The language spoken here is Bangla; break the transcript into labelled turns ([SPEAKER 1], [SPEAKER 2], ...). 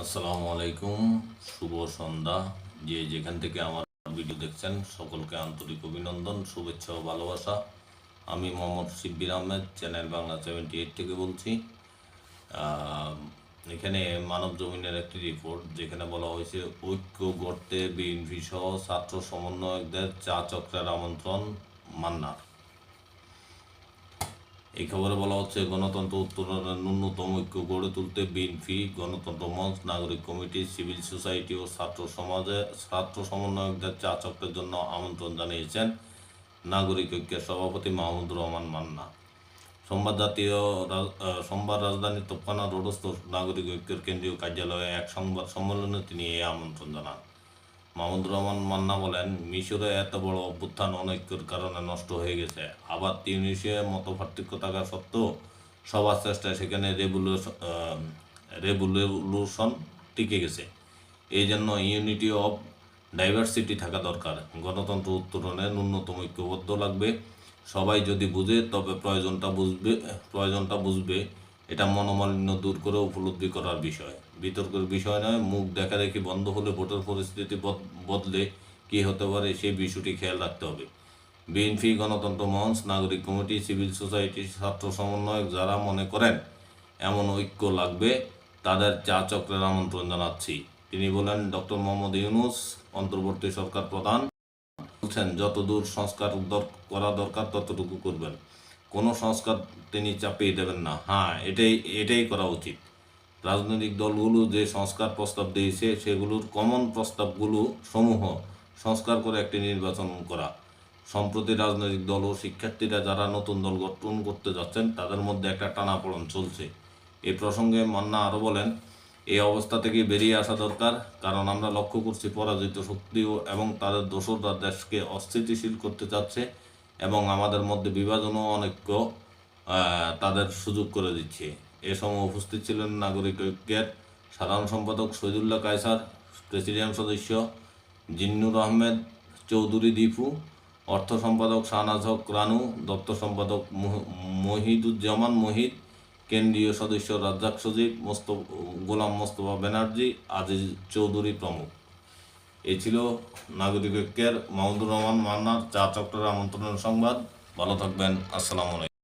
[SPEAKER 1] আসসালামু আলাইকুম, শুভ সন্ধ্যা। যে যেখান থেকে আমার ভিডিও দেখছেন, সকলকে আন্তরিক অভিনন্দন, শুভেচ্ছা ও ভালোবাসা। আমি Mohammad Shibbir Ahmed, channel Bangla seventy eight থেকে বলছি। এখানে মানব জমিনের একটি রিপোর্ট যেখানে বলা হয়েছে, ঐক্য গড়তে বিএনপি সহ ছাত্র সমন্বয়কদের চা চক্রের আমন্ত্রণ, মান্নার। এই খবরে বলা হচ্ছে, গণতন্ত্র উত্তরণের ন্যূনতম ঐক্য গড়ে তুলতে বিএনপি, গণতন্ত্র মঞ্চ, নাগরিক কমিটি, সিভিল সোসাইটি ও ছাত্র সমাজে ছাত্র সমন্বয়কদের চা চক্রের জন্য আমন্ত্রণ জানিয়েছেন নাগরিক ঐক্যের সভাপতি মাহমুদুর রহমান মান্না। সোমবার জাতীয় সোমবার রাজধানীর তোপখানা রোডস্থ নাগরিক ঐক্যের কেন্দ্রীয় কার্যালয়ে এক সংবাদ সম্মেলনে তিনি এই আমন্ত্রণ জানান। মাহমুদুর রহমান মান্না বলেন, মিশরে এত বড় অভ্যুত্থান অনৈক্যের কারণে নষ্ট হয়ে গেছে। আবার তিউনিশিয়া মত পার্থক্য থাকা সত্ত্বেও সবার চেষ্টায় সেখানে রেভুলেশন টিকে গেছে। এই জন্য ইউনিটি অফ ডাইভার্সিটি থাকা দরকার। গণতন্ত্র উত্তরণে ন্যূনতম ঐক্যবদ্ধ লাগবে। সবাই যদি বুঝে, তবে প্রয়োজনটা বুঝবে প্রয়োজনটা বুঝবে। এটা মনোমালিন্য দূর করে উপলব্ধি করার বিষয়। বিতর্কের বিষয় নয়, মুখ দেখা দেখি বন্ধ হলে ভোটের পরিস্থিতি বদ- বদলে কী হতে পারে সেই বিষয়টি খেয়াল রাখতে হবে। বিএনপি গণতন্ত্র মঞ্চ, নাগরিক কমিটি, সিভিল সোসাইটি, ছাত্র সমন্বয়ক যারা মনে করেন এমন ঐক্য লাগবে, তাদের চা চক্রের আমন্ত্রণ জানাচ্ছি। তিনি বলেন, ডক্টর মোহাম্মদ ইউনুস, অন্তর্বর্তী সরকার প্রধান, বলছেন, যতদূর সংস্কার করা দরকার ততটুকু করবেন। কোনো সংস্কার তিনি চাপিয়ে দেবেন না। হ্যাঁ এটাই এটাই করা উচিত। রাজনৈতিক দলগুলো যে সংস্কার প্রস্তাব দিয়েছে সেগুলোর কমন প্রস্তাবগুলো সমূহ সংস্কার করে একটি নির্বাচন করা। সম্প্রতি রাজনৈতিক দল ও শিক্ষার্থীরা যারা নতুন দল গঠন করতে যাচ্ছেন তাদের মধ্যে একটা টানাপোড়েন চলছে। এই প্রসঙ্গে মান্না আরও বলেন এই অবস্থা থেকে বেরিয়ে আসা দরকার কারণ আমরা লক্ষ্য করছি পরাজিত শক্তিও এবং তাদের দোসররা দেশকে অস্থিতিশীল করতে চাচ্ছে এবং আমাদের মধ্যে বিভাজনও অনৈক্য আহ, তাদের সুযোগ করে দিচ্ছে। এ সময় উপস্থিত ছিলেন নাগরিক ঐক্যের সাধারণ সম্পাদক শহীদুল্লাহ কায়সার, প্রেসিডিয়াম সদস্য জিন্নুর আহমেদ, চৌধুরী দীপু, অর্থ সম্পাদক শাহনাজ হক রানু, দপ্তর সম্পাদক মহিদুজ্জামান মহিদ কেন্দ্রীয় সদস্য রাজ্জাক সজীব, মোস্ত, গোলাম মোস্তফা ব্যানার্জি আজিজ চৌধুরী প্রমুখ। এ ছিল নাগরিক ঐক্যের মাহমুদুর রহমান মান্নার চা চক্রের আমন্ত্রণের সংবাদ। ভালো থাকবেন। আসসালামু আলাইকুম।